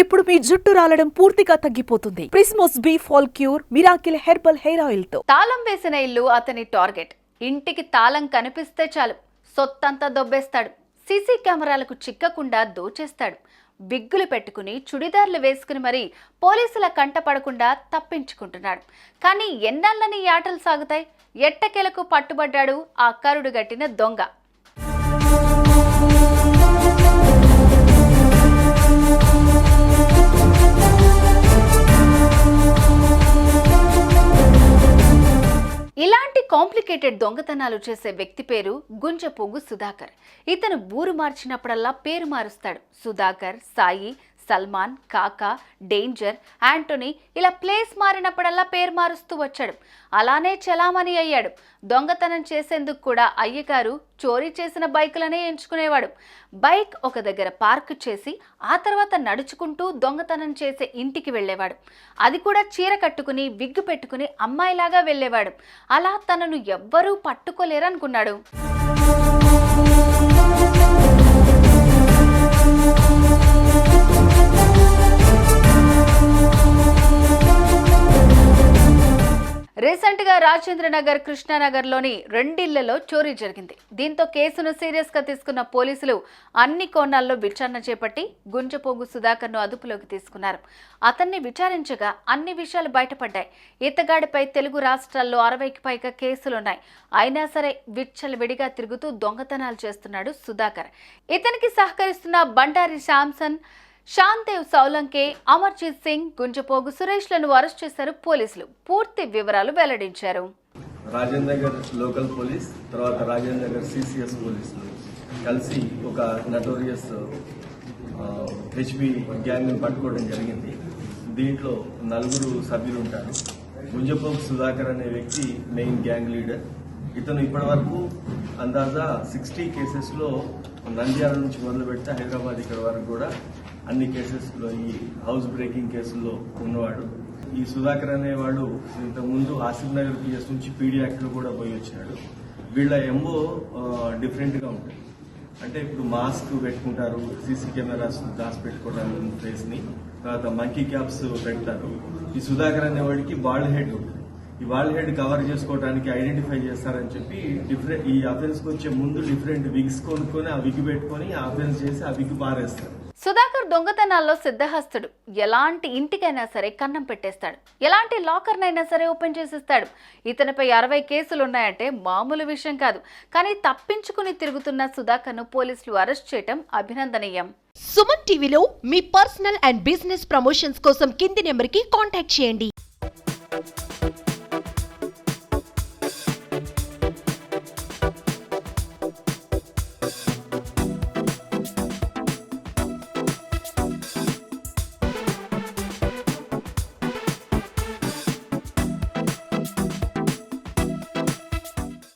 ఇప్పుడు మీ జుట్టు రాలడం పూర్తిగా తగ్గిపోతుంది. ప్రిస్మోస్ B fall cure miracle herbal hair ఆయిల్తో తాళం వేసిన ఇల్లు అతని టార్గెట్. ఇంటికి తాళం కనిపిస్తే చాలు. సొత్తంతా దొబ్బేస్తాడు. సీసీ కెమెరాలకు చిక్కకుండా దోచేస్తాడు. బిగ్గులు పెట్టుకుని చుడిదార్లు వేసుకుని మరీ పోలీసుల కంట పడకుండా తప్పించుకుంటున్నాడు. కానీ ఎన్నాళ్ళని ఆటలు సాగుతాయి? ఎట్టకెలకు పట్టుబడ్డాడు ఆ కరుడు గట్టిన దొంగ. కాంప్లికేటెడ్ దొంగతనాలు చేసే వ్యక్తి పేరు గుంజపోగు సుధాకర్. ఇతను ఊరు మార్చినప్పుడల్లా పేరు మారుస్తాడు. సుధాకర్ సాయి సల్మాన్ కాకా డేంజర్ యాంటోనీ ఇలా ప్లేస్ మారినప్పుడల్లా పేరు మారుస్తూ వచ్చాడు. అలానే చలామణి అయ్యాడు. దొంగతనం చేసేందుకు కూడా అయ్యగారు చోరీ చేసిన బైకులనే ఎంచుకునేవాడు. బైక్ ఒక దగ్గర పార్క్ చేసి ఆ తర్వాత నడుచుకుంటూ దొంగతనం చేసే ఇంటికి వెళ్ళేవాడు. అది కూడా చీర కట్టుకుని విగ్గు పెట్టుకుని అమ్మాయిలాగా వెళ్ళేవాడు. అలా తనను ఎవ్వరూ పట్టుకోలేరనుకున్నాడు. రీసెంట్గా రాజేంద్రనగర్ కృష్ణానగర్లోని రెండిళ్ళలో చోరీ జరిగింది. దీంతో కేసును సీరియస్గా తీసుకున్న పోలీసులు అన్ని కోణాల్లో విచారణ చేపట్టి గుంజపోగు సుధాకర్ను అదుపులోకి తీసుకున్నారు. అతన్ని విచారించగా అన్ని విషయాలు బయటపడ్డాయి. ఇతగాడిపై తెలుగు రాష్ట్రాల్లో అరవైకి పైగా కేసులున్నాయి. అయినా సరే విచ్చలు విడిగా తిరుగుతూ దొంగతనాలు చేస్తున్నాడు సుధాకర్. ఇతనికి సహకరిస్తున్న బండారి శాంసన్ శాంతేవ్ సౌలంకే అమర్జీత్ సింగ్ గుంజపోగు సురేష్లను అరెస్ట్ చేశారు పోలీసులు. పూర్తి వివరాలు వెల్లడించారు. రాజేంద్ర నగర్ లోకల్ పోలీస్ తర్వాత రాజేంద్ర నగర్ సిసిఎస్ పోలీసులు కలిసి ఒక నటోరియస్ హెచ్బి గ్యాంగ్ని పట్టుకోవడం జరిగింది. దీంట్లో నలుగురు సభ్యులు ఉంటారు. గుంజపోగు సుధాకర్ అనే వ్యక్తి మెయిన్ గ్యాంగ్ లీడర్. ఇతను ఇప్పటి వరకు అందాజా సిక్స్టీ కేసెస్లో నంద్యాల నుంచి మొదలు పెడితే హైదరాబాద్ ఇక్కడ వరకు కూడా అన్ని కేసెస్లో ఈ హౌస్ బ్రేకింగ్ కేసుల్లో ఉన్నవాడు. ఈ సుధాకర్ అనేవాడు ఇంతకుముందు ఆసిఫ్ నగర్ పిఎస్ నుంచి పీడీ యాక్ట్లో కూడా పోయి వచ్చినాడు. వీళ్ళ ఎంబో డిఫరెంట్గా ఉంటుంది అంటే ఇప్పుడు మాస్క్ పెట్టుకుంటారు సీసీ కెమెరాస్ దాచి పెట్టుకోవడానికి ఫేస్ని. తర్వాత మంకీ క్యాప్స్ పెడతారు. ఈ సుధాకర్ అనేవాడికి బాల్డ్ హెడ్ ఉంటుంది. ఈ బాల్డ్ హెడ్ కవర్ చేసుకోవడానికి ఐడెంటిఫై చేస్తారని చెప్పి డిఫరెంట్ ఈ అఫెన్స్కి వచ్చే ముందు డిఫరెంట్ విగ్స్ కొనుక్కొని ఆ విగ్ పెట్టుకొని ఆ అఫెన్స్ చేసి ఆ విగ్ పారేస్తారు. సుధాకర్ దొంగతనాల్లో సిద్ధహస్తుడు. ఎలాంటి ఇంటికైనా సరే కన్నం పెట్టేస్తాడు. ఎలాంటి లాకర్నైనా సరే ఓపెన్ చేసేస్తాడు. ఇతనిపై అరవై కేసులు ఉన్నాయంటే మామూలు విషయం కాదు. కానీ తప్పించుకుని తిరుగుతున్న సుధాకర్ను పోలీసులు అరెస్ట్ చేయటం అభినందనీయం. సుమన్ టీవీలో మీ పర్సనల్ అండ్ బిజినెస్ ప్రమోషన్స్ కోసం కింది నెంబర్కి కాంటాక్ట్ చేయండి.